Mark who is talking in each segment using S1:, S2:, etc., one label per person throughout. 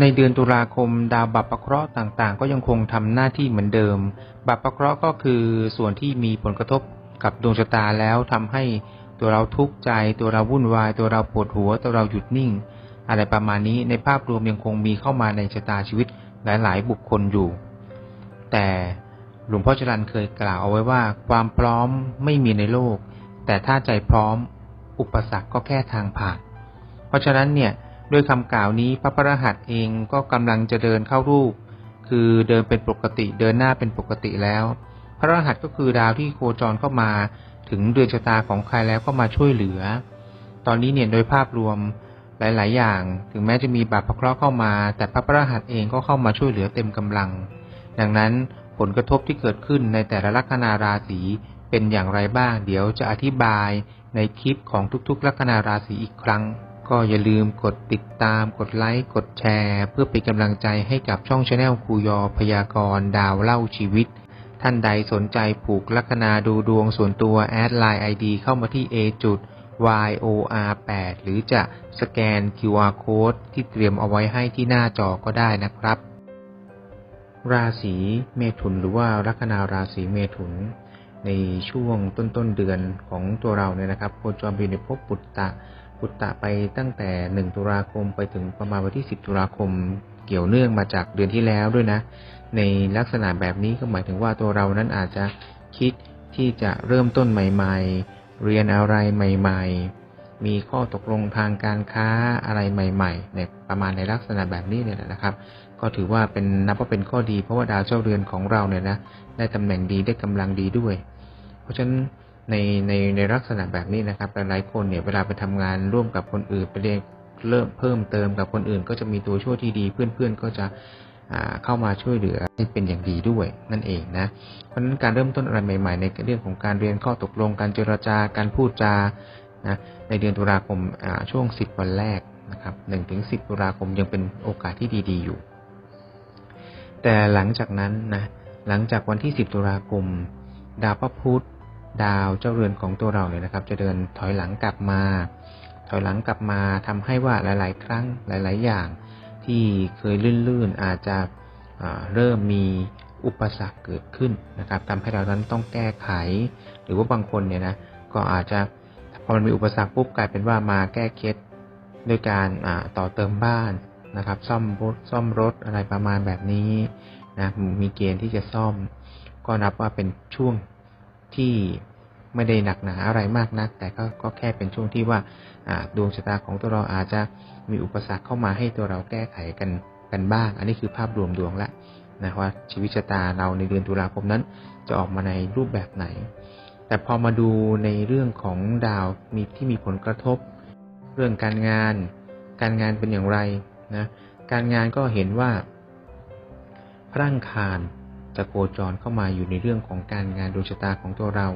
S1: ในเดือนตุลาคม ดาวบัพปะเคราะห์ต่างๆ ก็ยังคงทำหน้าที่เหมือนเดิม บัพปะเคราะห์ก็คือส่วนที่มีผลกระทบกับดวงชะตาแล้วทำให้ตัวเราทุกข์ใจ ตัวเราวุ่นวาย ตัวเราปวดหัว ตัวเราหยุดนิ่ง อะไรประมาณนี้ในภาพรวมยังคงมีเข้ามาในชะตาชีวิตหลาย ๆ บุคคลอยู่ แต่หลวงพ่อจรันเคยกล่าวเอาไว้ว่า ความพร้อมไม่มีในโลก แต่ถ้าใจพร้อม อุปสรรคก็แค่ทางผ่าน เพราะฉะนั้นเนี่ย ด้วยคำกล่าวนี้พระพระหัสเองก็กำลังจะเดินเข้ารูป คือเดินเป็นปกติเดินหน้าเป็นปกติแล้ว พระรหัสก็คือดาวที่โคจรเข้ามาถึงเดือนชะตาของใครแล้วก็มาช่วยเหลือ ตอนนี้เนี่ยโดยภาพรวมหลาย ๆ อย่าง ถึงแม้จะมีบาปพระเคราะห์เข้ามา แต่พระพระรหัสเองก็เข้ามาช่วยเหลือเต็มกำลัง ดังนั้นผลกระทบที่เกิดขึ้นในแต่ละลัคนาราศีเป็นอย่างไรบ้าง เดี๋ยวจะอธิบายในคลิปของทุก ๆ ลัคนาราศีอีกครั้ง ก็อย่าลืมกดติดตาม กดไลค์ กดแชร์ เพื่อเป็นกำลังใจให้กับช่องชาแนลครูยอพยากรณ์ดาวเล่าชีวิต ท่านใดสนใจผูกลัคนาดูดวงส่วนตัวแอดไลน์ ID เข้ามาที่ a จุด YOR 8 หรือจะสแกน QR Code ที่เตรียมเอาไว้ให้ที่หน้าจอก็ได้นะครับ ราศีเมถุนหรือว่าลัคนาราศีเมถุน ในช่วงต้นต้นเดือนของตัวเราเนี่ยนะครับโคจรไปในภพปุตตะ ปุตตะไปตั้งแต่ 1 ตุลาคมไปถึงประมาณวันที่ 10 ตุลาคมเกี่ยวเนื่องมาจากเดือนที่แล้วด้วยนะ ในลักษณะแบบนี้ก็หมายถึงว่าตัวเรานั้นอาจจะคิดที่จะเริ่มต้นใหม่ ๆ เรียนอะไรใหม่ ๆ มีข้อตกลงทางการค้าอะไรใหม่ๆในประมาณในลักษณะแบบนี้เนี่ยนะครับ ก็ถือว่าเป็นนับว่าเป็นข้อดีเพราะว่าดาวเจ้าเรือนของเราเนี่ยนะได้ตำแหน่งดีได้กำลังดีด้วย เพราะฉะนั้น ในในในลักษณะแบบนี้นะครับหลายๆคนเนี่ยเวลาไปทำงานร่วมกับคนอื่นไปเรียนเริ่มเพิ่มเติมกับคนอื่น ก็จะมีตัวช่วยที่ดีเพื่อนๆก็จะเข้ามาช่วยเหลือให้เป็นอย่างดีด้วยนั่นเองนะเพราะฉะนั้นการเริ่มต้นอะไรใหม่ ๆ ในเรื่องของการเรียนข้อตกลงการเจรจาการพูดจานะในเดือนตุลาคมาช่วง 10 วันแรกนะครับ1ถึง10ตุลาคมยังเป็นโอกาสที่ดีๆอยู่ แต่หลังจากนั้นนะหลังจากวันที่ 10 ตุลาคม ดาวพระพุธ ดาวเจ้าเรือนของตัวเราเนี่ยนะครับ จะเดินถอยหลังกลับมา ถอยหลังกลับมาทำให้ว่าหลาย ๆ ครั้งหลาย ๆ อย่าง ที่เคยลื่น ๆ อาจจะเริ่มมีอุปสรรคเกิดขึ้นนะครับทำให้เรานั้นต้องแก้ไข หรือว่าบางคนเนี่ยนะก็อาจจะพอมันมีอุปสรรคปุ๊บกลายเป็นว่ามาแก้เคล็ดด้วยการต่อเติมบ้านนะครับ ซ่อมรถซ่อมรถอะไรประมาณแบบนี้นะมีเกณฑ์ที่จะซ่อม ก็นับว่าเป็นช่วง ที่ไม่ได้หนักหนาอะไรมากนัก แต่ก็ก็แค่เป็นช่วงที่ว่าดวงชะตาของตัวเราอาจจะมีอุปสรรคเข้ามาให้ตัวเราแก้ไขกันกันบ้าง อันนี้คือภาพรวมดวงละนะว่าชีวิตชะตาเราในเดือนตุลาคมนั้น จะออกมาในรูปแบบไหน แต่พอมาดูในเรื่องของดาวมีที่มีผลกระทบ เรื่องการงาน การงานเป็นอย่างไรนะการงานก็เห็นว่าพระอังคาร จะโคจรเข้ามาอยู่ในเรื่องของการงานดวงชะตาของตัวเรา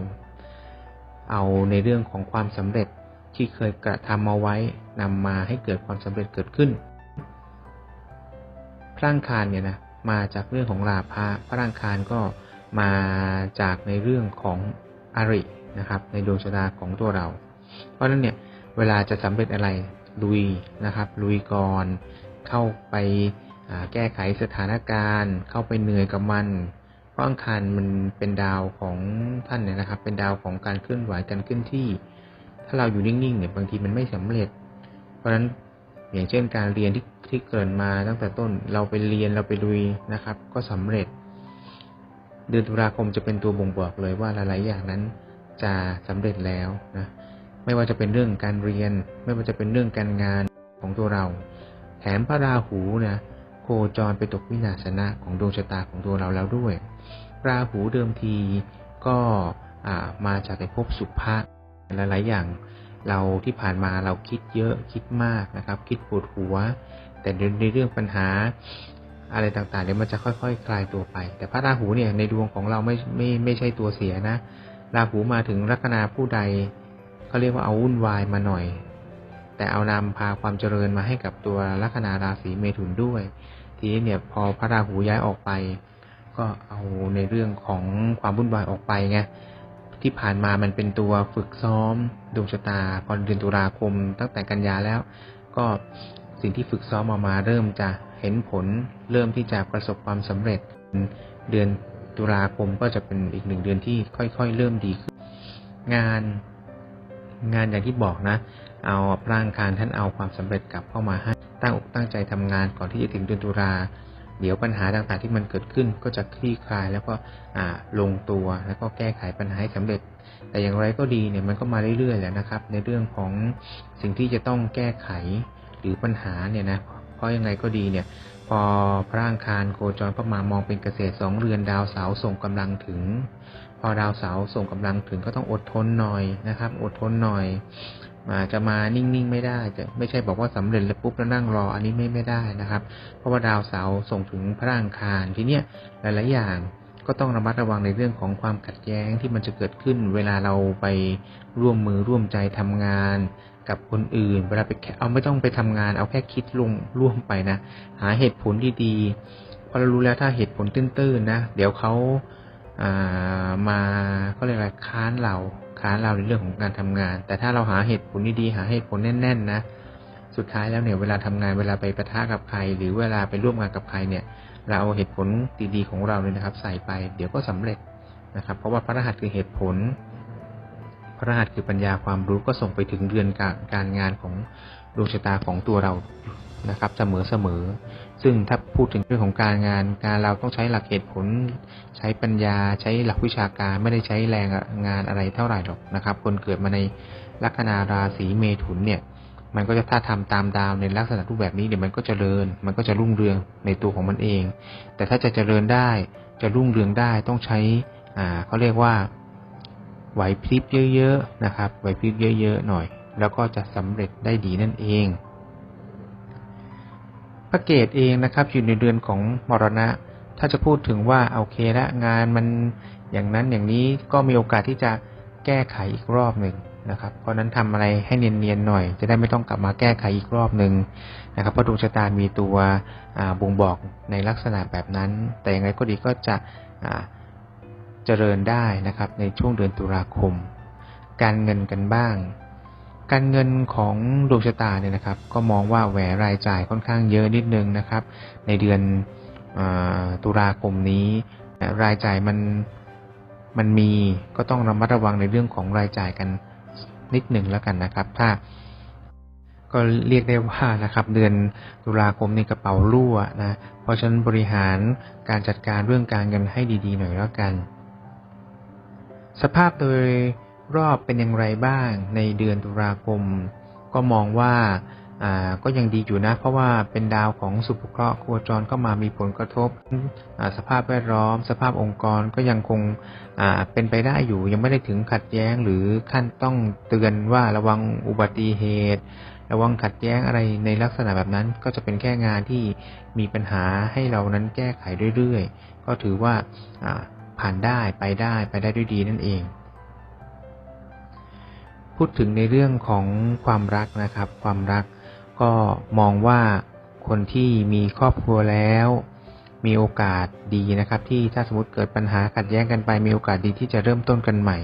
S1: เอาในเรื่องของความสำเร็จที่เคยกระทำเอาไว้นำมาให้เกิดความสำเร็จเกิดขึ้นพระังคารเนี่ยนะมาจากเรื่องของลาภะพระังคารก็มาจากในเรื่องของอรินะครับ ในดวงชะตาของตัวเรา เพราะฉะนั้นเนี่ยเวลาจะสำเร็จอะไรลุยนะครับ ลุยก่อนเข้าไป แก้ไขสถานการณ์ เข้าไปเหนื่อยกับมันเพราะอังคารมันเป็นดาวของท่านเนี่ยนะครับ เป็นดาวของการเคลื่อนไหวการเคลื่อนที่ ถ้าเราอยู่นิ่งๆเนี่ยบางทีมันไม่สำเร็จ เพราะฉะนั้นอย่างเช่นการเรียนที่ที่เกิดมาตั้งแต่ต้นเราไปเรียนเราไปลุยนะครับ ก็สำเร็จ เดือนตุลาคมจะเป็นตัวบ่งบอกเลยว่าหลายๆอย่างนั้นจะสำเร็จแล้วนะไม่ว่าจะเป็นเรื่องการเรียน ไม่ว่าจะเป็นเรื่องการงานของตัวเรา แถมพระราหูนะ คจรไปตกวินาศนะของดวงชะตาของตัวเราแล้วด้วย ราหูเดิมทีก็มาจากในภพสุภะหลาย ๆ อย่างเราที่ผ่านมาเราคิดเยอะคิดมากนะครับ คิดปวดหัว แต่ในเรื่องปัญหาอะไรต่างๆเดี๋ยวมันจะค่อยๆคคลายตัวไป แต่พระราหูเนี่ยในดวงของเราไม่ไม่ไม่ใช่ตัวเสียนะ ราหูมาถึงลัคนาผู้ใดเขาเรียกว่าเอาวุ่นวายมาหน่อย แต่เอานำพาความเจริญมาให้กับตัวลัคนาราศีเมถุนด้วย ทีนี้เนี่ยพอพระราหูย้ายออกไป ก็เอาในเรื่องของความวุ่นวายออกไปไงที่ผ่านมามันเป็นตัวฝึกซ้อมดวงชะตาพอเดือนตุลาคม ตั้งแต่กันยาแล้ว ก็สิ่งที่ฝึกซ้อมออกมาเริ่มจะเห็นผล เริ่มที่จะประสบความสำเร็จ เดือนตุลาคมก็จะเป็นอีกหนึ่งเดือนที่ค่อยๆ เริ่มดีขึ้น งาน งานอย่างที่บอกนะ เอาร่างคารท่านเอาความสำเร็จกลับเข้ามาให้ตั้งอกตั้งใจทำงานก่อนที่จะถึงเดือนตุลาเดี๋ยวปัญหาต่างๆที่มันเกิดขึ้นก็จะคลี่คลายแล้วก็ลงตัวแล้วก็แก้ไขปัญหาให้สำเร็จ แต่อย่างไรก็ดีเนี่ยมันก็มาเรื่อยๆแหละนะครับ ในเรื่องของสิ่งที่จะต้องแก้ไขหรือปัญหาเนี่ยนะเพราะยังไงก็ดีเนี่ย พอพระอังคารโคจรเข้ามามองเป็นเกษตรสองเรือนดาวเสาส่งกำลังถึง พอดาวเสาร์ส่งกำลังถึงก็ต้องอดทนหน่อยนะครับ อดทนหน่อยอาจะมานิ่งๆไม่ได้จะไม่ใช่บอกว่าสำเร็จแล้วปุ๊บแล้วนั่งรออันนี้ไม่ไม่ได้นะครับ เพราะว่าดาวเสาร์ส่งถึงพระอังคารทีเนี้ยหลาย ๆ อย่างก็ต้องระมัดระวังในเรื่องของความขัดแย้งที่มันจะเกิดขึ้น เวลาเราไปร่วมมือร่วมใจทำงานกับคนอื่น เวลาไปเอาไม่ต้องไปทำงาน เอาแค่คิดลงร่วมไปนะ หาเหตุผลดีๆพอเรารู้แล้วถ้าเหตุผลตื้นๆนะ เดี๋ยวเขา มาก็เรียกอะไรค้านเราค้านเราในเรื่องของการทำงาน แต่ถ้าเราหาเหตุผลดีๆหาเหตุผลแน่น ๆ นะสุดท้ายแล้วเนี่ยเวลาทำงานเวลาไปประทะกับใคร หรือเวลาไปร่วมงานกับใครเนี่ย เราเอาเหตุผลดีๆของเราเลยนะครับ ใส่ไป เดี๋ยวก็สำเร็จนะครับ เพราะว่าพระรหัสคือเหตุผล พระรหัสคือปัญญาความรู้ก็ส่งไปถึงเรือนการการงานของดวงชะตาของตัวเรานะครับ เสมอเสมอๆ ซึ่งถ้าพูดถึงเรื่องของการงานการเราต้องใช้หลักเหตุผล ใช้ปัญญา ใช้หลักวิชาการไม่ได้ใช้แรงงานอะไรเท่าไหร่หรอกนะครับ คนเกิดมาในลัคนาราศีเมถุนเนี่ยมันก็จะถ้าทำตามดาวในลักษณะรูปแบบนี้เดี๋ยวมันก็จเจริญ มันก็จะรุ่งเรืองในตัวของมันเอง แต่ถ้าจะเจริญได้จะรุ่งเรืองได้ต้องใช้อ่าเขาเรียกว่าไหวพริบเยอะๆนะครับไหวพริบเยอะ ๆ หน่อย แล้วก็จะสำเร็จได้ดีนั่นเอง พระเกตเองนะครับ อยู่ในเดือนของมรณะ ถ้าจะพูดถึงว่าโอเคละงานมันอย่างนั้นอย่างนี้ก็มีโอกาสที่จะแก้ไขอีกรอบหนึ่งนะครับ เพราะนั้นทำอะไรให้เนียนๆหน่อย จะได้ไม่ต้องกลับมาแก้ไขอีกรอบหนึ่งนะครับ เพราะดวงชะตามีตัวบ่งบอกในลักษณะแบบนั้น แต่อย่างไรก็ดีก็จะเจริญได้นะครับ ในช่วงเดือนตุลาคม การเงินกันบ้าง การเงินของดวงชะตาเนี่ยนะครับ ก็มองว่าแหวรายจ่ายค่อนข้างเยอะนิดนึงนะครับ ในเดือนอตุลาคมนี้ รายจ่ายมันมันมีก็ต้องระมัดระวังในเรื่องของรายจ่ายกันนิดหนึ่งแล้วกันนะครับ ถ้าก็เรียกได้ว่านะครับ เดือนตุลาคมในกระเป๋ารั่วนะเพราะฉะนั้นบริหารการจัดการเรื่องการเงินให้ดี ๆ หน่อยแล้วกัน สภาพโดย รอบเป็นอย่างไรบ้างในเดือนตุลาคม ก็มองว่าก็ยังดีอยู่นะ เพราะว่าเป็นดาวของสุภเคราะห์โคจรเข้ามามีผลกระทบสภาพแวดล้อม สภาพองค์กรก็ยังคงเป็นไปได้อยู่ ยังไม่ได้ถึงขัดแย้งหรือขั้นต้องเตือนว่าระวังอุบัติเหตุ ระวังขัดแย้งอะไรในลักษณะแบบนั้น ก็จะเป็นแค่งานที่มีปัญหาให้เรานั้นแก้ไขเรื่อยๆ ก็ถือว่าผ่านได้ไปได้ไปได้ด้วยดีนั่นเอง พูดถึงในเรื่องของความรักนะครับ ความรักก็มองว่าคนที่มีครอบครัวแล้ว มีโอกาสดีนะครับ ที่ถ้าสมมติเกิดปัญหาขัดแย้งกันไป มีโอกาสดีที่จะเริ่มต้นกันใหม่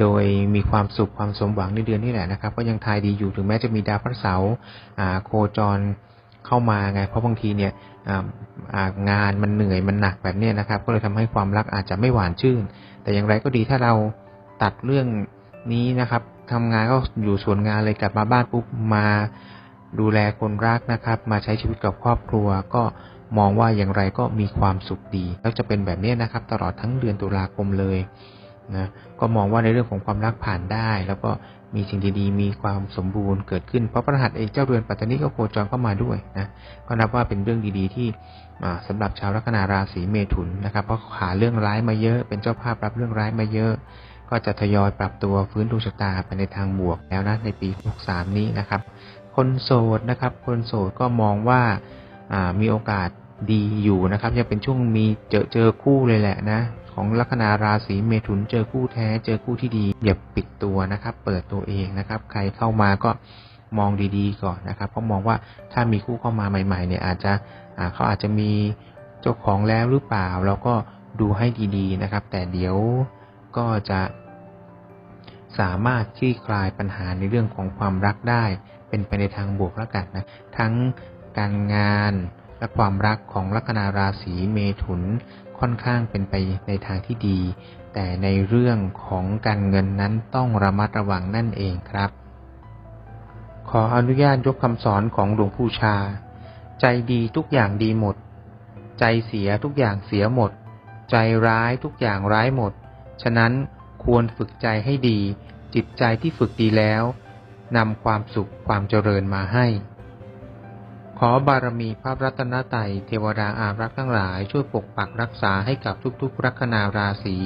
S1: โดยมีความสุขความสมหวังในเดือนนี้แหละนะครับ ก็ยังทายดีอยู่ถึงแม้จะมีดาวพระเสาร์อ่าโคจรเข้ามาไง เพราะบางทีเนี่ยงานมันเหนื่อยมันหนักแบบนี้นะครับ ก็เลยทำให้ความรักอาจจะไม่หวานชื่น แต่อย่างไรก็ดีถ้าเราตัดเรื่องนี้นะครับ ทำงานก็อยู่ส่วนงานเลยกลับมาบ้านปุ๊บมาดูแลคนรักนะครับ มาใช้ชีวิตกับครอบครัว ก็มองว่าอย่างไรก็มีความสุขดี แล้วจะเป็นแบบนี้นะครับ ตลอดทั้งเดือนตุลาคมเลยนะก็มองว่าในเรื่องของความรักผ่านได้ แล้วก็มีสิ่งดีๆ มีความสมบูรณ์เกิดขึ้น เพราะพระรหัสเองเจ้าเรือนปัตตานีก็โคจรเข้ามาด้วยนะก็นับว่าเป็นเรื่องดีๆ ที่อ่าสำหรับชาวลัคนาราศีเมถุนนะครับ เพราะหาเรื่องร้ายมาเยอะ เป็นเจ้าภาพรับเรื่องร้ายมาเยอะ ก็จะทยอยปรับตัวฟื้นดวงชะตาไปในทางบวกแล้วนะในปี 63 นี้นะครับ คนโสดนะครับ คนโสดก็มองว่าามีโอกาสดีอยู่นะครับยังเป็นช่วงมีเจอเจอคู่เลยแหละนะของลัคนาราศีเมถุนเจอคู่แท้เจอคู่ที่ดีอย่าปิดตัวนะครับ เปิดตัวเองนะครับ ใครเข้ามาก็มองดีๆก่อนนะครับ เพราะมองว่าถ้ามีคู่เข้ามาใหม่ ๆ เนี่ยอาจจะเขาอาจจะมีเจ้าของแล้วหรือเปล่า เราก็ดูให้ดีๆนะครับ แต่เดี๋ยวก็จะ สามารถคลี่คลายปัญหาในเรื่องของความรักได้ เป็นไปในทางบวกแล้วกันนะทั้งการงานและความรักของลัคนาราศีเมถุนค่อนข้างเป็นไปในทางที่ดี แต่ในเรื่องของการเงินนั้นต้องระมัดระวังนั่นเองครับ ขออนุญาตยกคำสอนของหลวงปู่ชา ใจดีทุกอย่างดีหมด ใจเสียทุกอย่างเสียหมด ใจร้ายทุกอย่างร้ายหมด ฉะนั้น ควรฝึกใจให้ดี จิตใจที่ฝึกดีแล้วนำความสุขความเจริญมาให้ ขอบารมีพระรัตนตรัยเทวดาอารักษ์ทั้งหลายช่วยปกปักรักษาให้กับทุกๆ ลัคนาราศี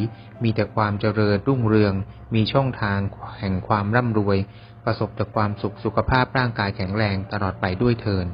S1: มีแต่ความเจริญรุ่งเรือง มีช่องทางแห่งความร่ำรวย ประสบแต่ความสุขสุขภาพร่างกายแข็งแรงตลอดไปด้วยเทิน